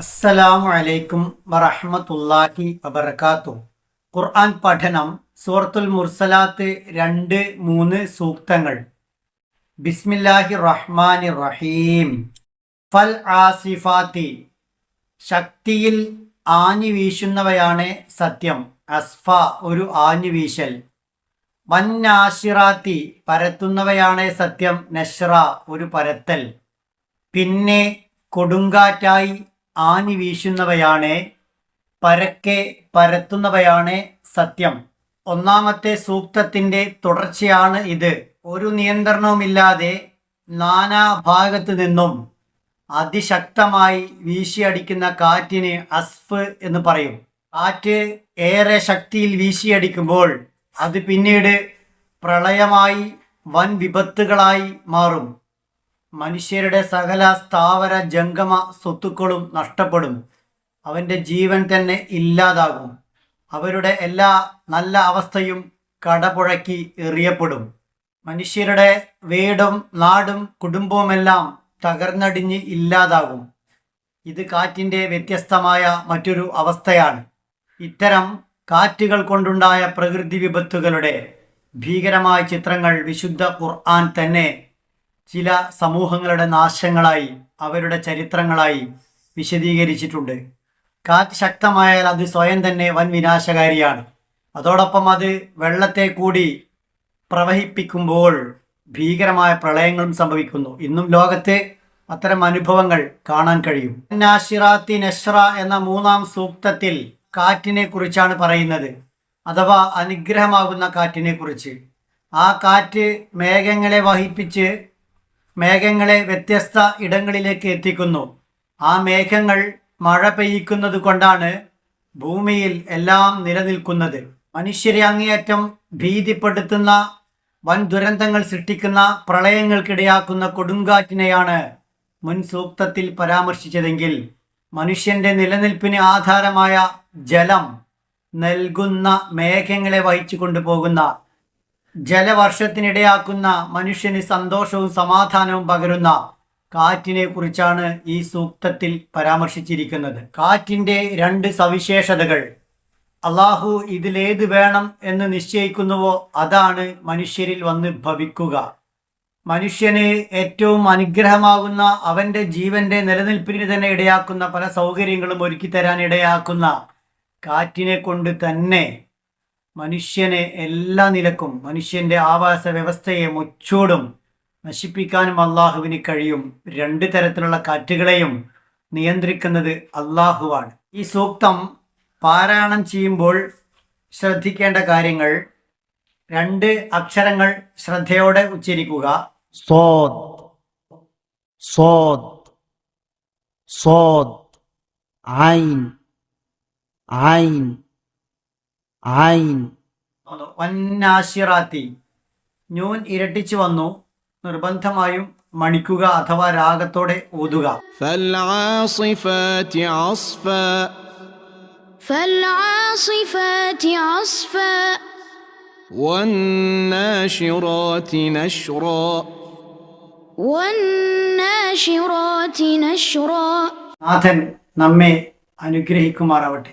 അസ്സലാമു അലൈക്കും വറഹ്മത്തുള്ളാഹി വബർക്കാത്തു ഖുർആൻ പഠനം സൂറത്തുൽ മുർസലാത്ത് രണ്ട് മൂന്ന് സൂക്തങ്ങൾ. ബിസ്മില്ലാഹി റഹ്മാനി റഹീം ഫൽ ആസിഫാത്തി. ശക്തിയിൽ ആഞ്ഞു വീശുന്നവയാണ് സത്യം. അസ്ഫ ഒരു ആഞ്ഞു വീശൽ. വന്നാശിറാത്തി പരത്തുന്നവയാണ് സത്യം. നഷ്റ ഒരു പരത്തൽ. പിന്നെ കൊടുങ്കാറ്റായി ആഞ്ഞു വീശുന്നവയാണ് പരക്കെ പരത്തുന്നവയാണ് സത്യം. ഒന്നാമത്തെ സൂക്തത്തിന്റെ തുടർച്ചയാണ് ഇത്. ഒരു നിയന്ത്രണവുമില്ലാതെ നാനാഭാഗത്തു നിന്നും അതിശക്തമായി വീശിയടിക്കുന്ന കാറ്റിന് അസ്ഫ് എന്ന് പറയും. കാറ്റ് ഏറെ ശക്തിയിൽ വീശിയടിക്കുമ്പോൾ അത് പിന്നീട് പ്രളയമായി വൻ വിപത്തുകളായി മാറും. മനുഷ്യരുടെ സകല സ്ഥാവര ജംഗമ സ്വത്തുക്കളും നഷ്ടപ്പെടും. അവന്റെ ജീവൻ തന്നെ ഇല്ലാതാകും. അവരുടെ എല്ലാ നല്ല അവസ്ഥയും കടപുഴക്കി എറിയപ്പെടും. മനുഷ്യരുടെ വീടും നാടും കുടുംബവുമെല്ലാം തകർന്നടിഞ്ഞ് ഇല്ലാതാകും. ഇത് കാറ്റിന്റെ വ്യത്യസ്തമായ മറ്റൊരു അവസ്ഥയാണ്. ഇത്തരം കാറ്റുകൾ കൊണ്ടുണ്ടായ പ്രകൃതി വിപത്തുകളുടെ ഭീകരമായ ചിത്രങ്ങൾ വിശുദ്ധ ഖുർആൻ തന്നെ ചില സമൂഹങ്ങളുടെ നാശങ്ങളായി അവരുടെ ചരിത്രങ്ങളായി വിശദീകരിച്ചിട്ടുണ്ട്. കാറ്റ് ശക്തമായാൽ അത് സ്വയം തന്നെ വൻ വിനാശകാരിയാണ്. അതോടൊപ്പം അത് വെള്ളത്തെ കൂടി പ്രവഹിപ്പിക്കുമ്പോൾ ഭീകരമായ പ്രളയങ്ങളും സംഭവിക്കുന്നു. ഇന്നും ലോകത്ത് അത്തരം അനുഭവങ്ങൾ കാണാൻ കഴിയും. നാഷിറാത്തി നഷ്റ എന്ന മൂന്നാം സൂക്തത്തിൽ കാറ്റിനെ കുറിച്ചാണ് പറയുന്നത്. അഥവാ അനുഗ്രഹമാകുന്ന കാറ്റിനെ കുറിച്ച്. ആ കാറ്റ് മേഘങ്ങളെ വഹിപ്പിച്ച് മേഘങ്ങളെ വ്യത്യസ്ത ഇടങ്ങളിലേക്ക് എത്തിക്കുന്നു. ആ മേഘങ്ങൾ മഴ പെയ്യിക്കുന്നത് കൊണ്ടാണ് ഭൂമിയിൽ എല്ലാം നിലനിൽക്കുന്നത്. മനുഷ്യരെ അങ്ങേയറ്റം ഭീതിപ്പെടുത്തുന്ന വൻ ദുരന്തങ്ങൾ സൃഷ്ടിക്കുന്ന പ്രളയങ്ങൾക്കിടയാക്കുന്ന കൊടുങ്കാറ്റിനെയാണ് മുൻ സൂക്തത്തിൽ പരാമർശിച്ചതെങ്കിൽ മനുഷ്യന്റെ നിലനിൽപ്പിന് ആധാരമായ ജലം നൽകുന്ന മേഘങ്ങളെ വഹിച്ചു കൊണ്ടുപോകുന്ന ജലവർഷത്തിനിടയാക്കുന്ന മനുഷ്യന് സന്തോഷവും സമാധാനവും പകരുന്ന കാറ്റിനെ കുറിച്ചാണ് ഈ സൂക്തത്തിൽ പരാമർശിച്ചിരിക്കുന്നത്. കാറ്റിന്റെ രണ്ട് സവിശേഷതകൾ. അള്ളാഹു ഇതിലേത് വേണം എന്ന് നിശ്ചയിക്കുന്നുവോ അതാണ് മനുഷ്യരിൽ വന്ന് ഭവിക്കുക. മനുഷ്യന് ഏറ്റവും അനുഗ്രഹമാകുന്ന അവന്റെ ജീവന്റെ നിലനിൽപ്പിന് തന്നെ ഇടയാക്കുന്ന പല സൗകര്യങ്ങളും ഒരുക്കി തരാൻ ഇടയാക്കുന്ന കാറ്റിനെ കൊണ്ട് തന്നെ മനുഷ്യനെ എല്ലാ നിലക്കും മനുഷ്യന്റെ ആവാസ വ്യവസ്ഥയെ മുച്ചൂടും നശിപ്പിക്കാനും അള്ളാഹുവിന് കഴിയും. രണ്ട് തരത്തിലുള്ള കാറ്റുകളെയും നിയന്ത്രിക്കുന്നത് അള്ളാഹുവാണ്. ഈ സൂക്തം പാരായണം ചെയ്യുമ്പോൾ ശ്രദ്ധിക്കേണ്ട കാര്യങ്ങൾ രണ്ട് അക്ഷരങ്ങൾ ശ്രദ്ധയോടെ ഉച്ചരിക്കുക. സോദ് സോദ് സോദ് ഐൻ ഐൻ عين വന്നാശിറാത്തി ന്യൂൻ ഇരട്ടിച്ചു വന്നു നിർബന്ധമായും മണിക്കുക അഥവാ രാഗത്തോടെ ഓതുക فالعاصفات عصفا فالعاصفات عصفا والناشرات نشرا والناشرات نشرا നാഥൻ നമ്മെ അനുഗ്രഹിക്കുമാറാവട്ടെ